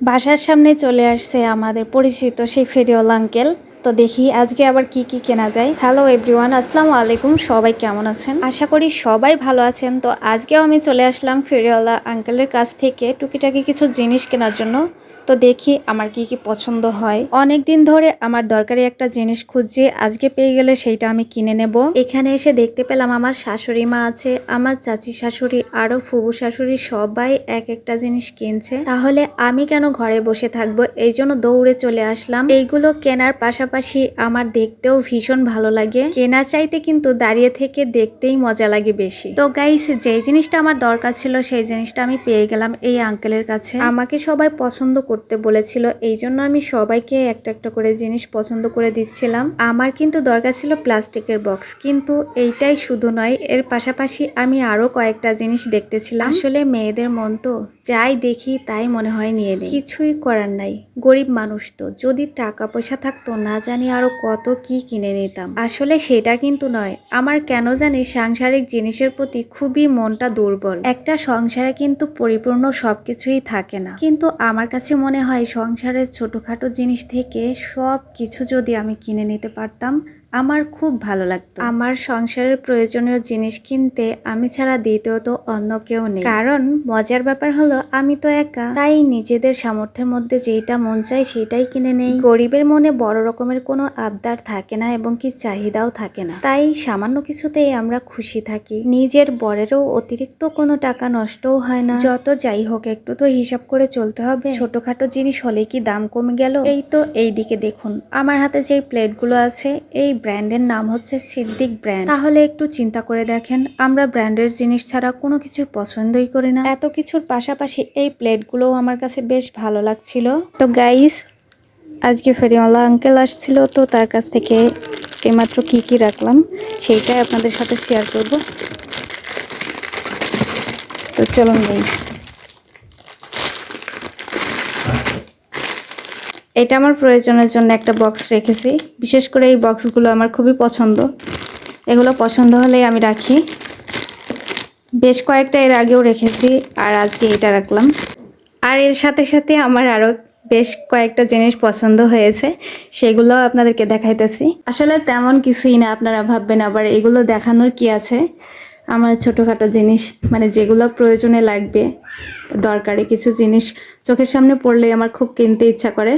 বাসার সামনে চলে আসছে আমাদের পরিচিত সেই ফেরিওয়ালা আঙ্কেল তো দেখি আজকে আবার কি কি কেনা যায়। হ্যালো এভরিওয়ান আসসালামু আলাইকুম। সবাই কেমন আছেন? আশা করি সবাই ভালো আছেন। তো আজকেও আমি চলে আসলাম ফেরিওয়ালা আঙ্কেলের কাছ থেকে টুকিটাকি কিছু জিনিস কেনার জন্য। তো দেখি আমার কি কি পছন্দ হয়। অনেক দিন ধরে আমার দরকারি একটা জিনিস খুঁজছি, আজকে পেয়ে গেলে সেইটা আমি কিনে নেব। এখানে এসে দেখতে পেলাম আমার শাশুড়ি মা আছে, আমার চাচি শাশুড়ি, আরও ফুবু শাশুড়ি সবাই এক একটা জিনিস কিনছে। তাহলে আমি কেন ঘরে বসে থাকব? এই জন্য দৌড়ে চলে আসলাম। এইগুলো কেনার পাশাপাশি আমার দেখতেও ভীষণ ভালো লাগে। কেনা চাইতে কিন্তু দাঁড়িয়ে থেকে দেখতেই মজা লাগে বেশি। তো গাইস যেই জিনিসটা আমার দরকার ছিল সেই জিনিসটা আমি পেয়ে গেলাম এই আঙ্কেলের কাছে। আমাকে সবাই পছন্দ করতে বলেছিল, এই জন্য আমি সবাইকে একটা একটা করে জিনিস পছন্দ করে দিচ্ছিলাম। আমার কিন্তু দরকার ছিল প্লাস্টিকের বক্স, কিন্তু এইটাই শুধু নয়, এর পাশাপাশি আমি আরও কয়েকটা জিনিস দেখতেছিলাম। আসলে মেয়েদের মন তো যাই দেখি তাই মনে হয় নিয়ে নেই। কিছুই করার নাই। গরিব মানুষ তো। যদি টাকা পয়সা থাকতো, না জানি আরও কত কি কিনে নিতাম। আসলে সেটা কিন্তু নয়। আমার কেন জানি সাংসারিক জিনিসের প্রতি খুবই মনটা দুর্বল। একটা সংসারে কিন্তু পরিপূর্ণ সব কিছুই থাকে না। কিন্তু আমার কাছে মনে হয় সংসারের ছোটোখাটো জিনিস থেকে সব কিছু যদি আমি কিনে নিতে পারতাম আমার খুব ভালো লাগতো। আমার সংসারের প্রয়োজনীয় জিনিস কিনতে আমি ছাড়া দ্বিতীয়ত অন্য কেউ নেই। কারণ মজার ব্যাপার হলো আমি তো একা। তাই নিজেদের সামর্থ্যের মধ্যে যেটা মন চাই সেটাই কিনে নেই। গরিবের মনে বড় রকমের কোনো আবদার থাকে না এবং কি চাহিদাও থাকে না। তাই সামান্য কিছুতেই আমরা খুশি থাকি। নিজের বরেরও অতিরিক্ত কোনো টাকা নষ্টও হয় না। যত যাই হোক একটু তো হিসাব করে চলতে হবে। ছোটখাটো জিনিস হলে কি দাম কমে গেল? এই তো এই দিকে দেখুন। আমার হাতে যে প্লেটগুলো আছে এই ব্র্যান্ডের নাম হচ্ছে সিদ্দিক ব্র্যান্ড। তাহলে একটু চিন্তা করে দেখেন আমরা ব্র্যান্ডের জিনিস ছাড়া কোনো কিছু পছন্দই করি না। এত কিছুর পাশাপাশি এই প্লেটগুলোও আমার কাছে বেশ ভালো লাগছিল। তো গাইস আজকে ফেরিওয়ালা আঙ্কেল আসছিল তো তার কাছ থেকে এইমাত্র কি কি রাখলাম সেইটাই আপনাদের সাথে শেয়ার করব। তো চলুন গাইস এটা আমার প্রয়োজনের জন্য একটা বক্স রেখেছি। বিশেষ করে এই বক্সগুলো আমার খুবই পছন্দ। এগুলো পছন্দ হলেই আমি রাখি। বেশ কয়েকটা এর আগেও রেখেছি আর আজকে এটা রাখলাম। আর এর সাথে সাথে আমার আরও বেশ কয়েকটা জিনিস পছন্দ হয়েছে, সেগুলো আপনাদেরকে দেখাইতেছি। আসলে তেমন কিছুই না, আপনারা ভাববেন আবার এগুলো দেখানোর কি আছে? আমার ছোটোখাটো জিনিস মানে যেগুলো প্রয়োজনে লাগবে, দরকারি কিছু জিনিস চোখের সামনে পড়লে আমার খুব কিনতে ইচ্ছা করে।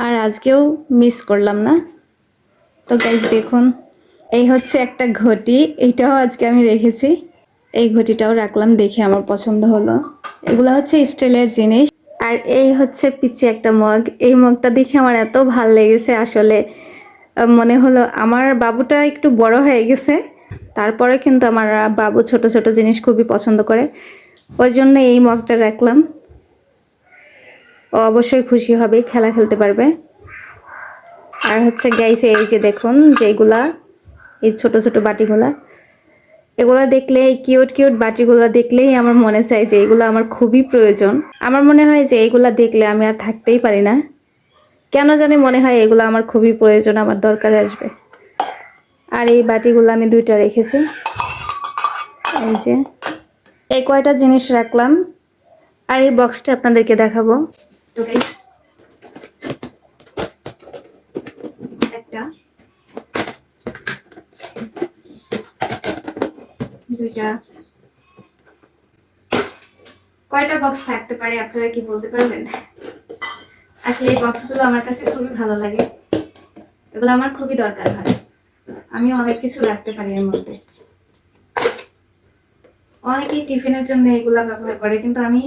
আর আজকেও মিস করলাম না। তো গাইজ দেখুন, এই হচ্ছে একটা ঘটি এইটাও আজকে আমি রেখেছি। এই ঘটিটাও রাখলাম, দেখে আমার পছন্দ হলো। এগুলো হচ্ছে স্টিলের জিনিস। আর এই হচ্ছে পিচ্ছে একটা মগ। এই মগটা দেখে আমার এত ভালো লেগেছে আসলে। মনে হলো আমার বাবুটা একটু বড় হয়ে গেছে, তারপরে কিন্তু আমার বাবু ছোট ছোট জিনিস খুবই পছন্দ করে। ওই জন্য এই মগটা রাখলাম। ও অবশ্যই খুশি হবে, খেলা খেলতে পারবে। আর হচ্ছে গাইছে এই যে দেখুন যেগুলা এই ছোট ছোট বাটিগুলা, এগুলা দেখলে, এই কিউট কিউট বাটিগুলা দেখলেই আমার মনে চায় যে এগুলো আমার খুবই প্রয়োজন। আমার মনে হয় যে এগুলা দেখলে আমি আর থাকতেই পারি না। কেন জানি মনে হয় এগুলো আমার খুবই প্রয়োজন, আমার দরকারে আসবে। আর এই বাটিগুলো আমি দুইটা রেখেছি। এই যে, এই কয়টা জিনিস রাখলাম। আর এই বক্সটা আপনাদেরকে দেখাবো। একটা। দুইটা। কয়টা বক্স থাকতে পারে, আপনারা কি বলতে পারবেন? আসলে এই বক্সগুলো আমার কাছে খুবই ভালো লাগে। এগুলো আমার খুবই দরকার হয়। আমি অনেক কিছু রাখতে পারি এর মধ্যে। অনেকেই টিফিনের জন্য এগুলা ব্যবহার করে, কিন্তু আমি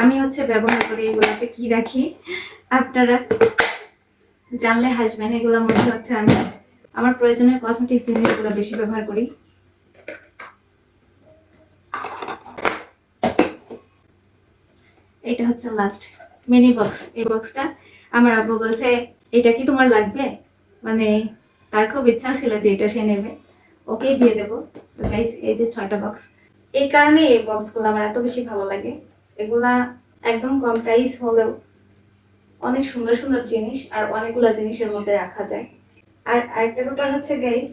আমি হচ্ছে ব্যবহার করি এগুলাতে কি রাখি? আপনারা জানলে হাসবেন, এগুলোর মধ্যে হচ্ছে আমি আমার প্রয়োজনীয় কসমেটিক্স জিনিসগুলো বেশি ব্যবহার করি। এটা হচ্ছে লাস্ট মিনি বক্স এই বক্সটা আমার আব্বু বলছে, এটা কি তোমার লাগবে? মানে তার খুব ইচ্ছা ছিল যে এটা সে নেবে। ওকেই দিয়ে দেবো। এই যে ছয়টা বক্স এই কারণে এই বক্সগুলো আমার এত বেশি ভালো লাগে। এগুলা একদম কম প্রাইস হলেও অনেক সুন্দর সুন্দর জিনিস আর অনেকগুলো জিনিসের মধ্যে রাখা যায়। আর আরেকটা ব্যাপার হচ্ছে গাইস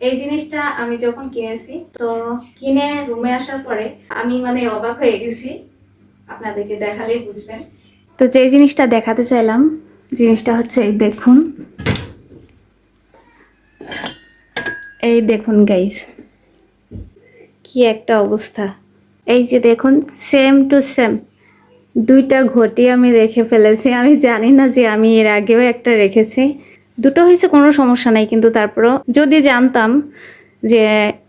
এই জিনিসটা আমি যখন কিনেছি, তো কিনে রুমে আসার পরে আমি মানে অবাক হয়ে গেছি। আপনাদেরকে দেখালেই বুঝবেন। তো যে জিনিসটা দেখাতে চাইলাম, জিনিসটা হচ্ছে এই দেখুন। এই দেখুন গাইস কি একটা অবস্থা। এই যে দেখুন সেম টু সেম দুইটা ঘটি আমি রেখে ফেলেছি। আমি জানি না যে আমি এর আগেও একটা রেখেছি। দুটো হয়েছে, কোনো সমস্যা নাই, কিন্তু তারপরও যদি জানতাম যে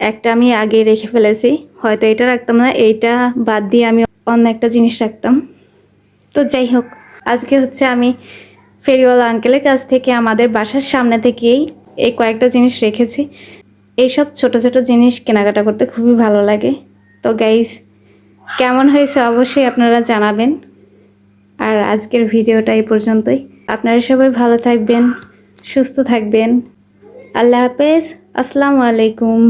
একটা আমি আগে রেখে ফেলেছি, হয়তো এটা রাখতাম না, এইটা বাদ দিয়ে আমি অন্য একটা জিনিস রাখতাম। তো যাই হোক, আজকে হচ্ছে আমি ফেরিওয়ালা আঙ্কেলের কাছ থেকে আমাদের বাসার সামনে থেকেই এই কয়েকটা জিনিস রেখেছি। এইসব ছোট ছোট জিনিস কেনাকাটা করতে খুবই ভালো লাগে। তো গাইজ কেমন হয়েছে অবশ্যই আপনারা জানাবেন। আর আজকের ভিডিওটা এই পর্যন্তই। আপনারা সবাই ভালো থাকবেন, সুস্থ থাকবেন। আল্লাহ হাফেজ, আসসালামু আলাইকুম।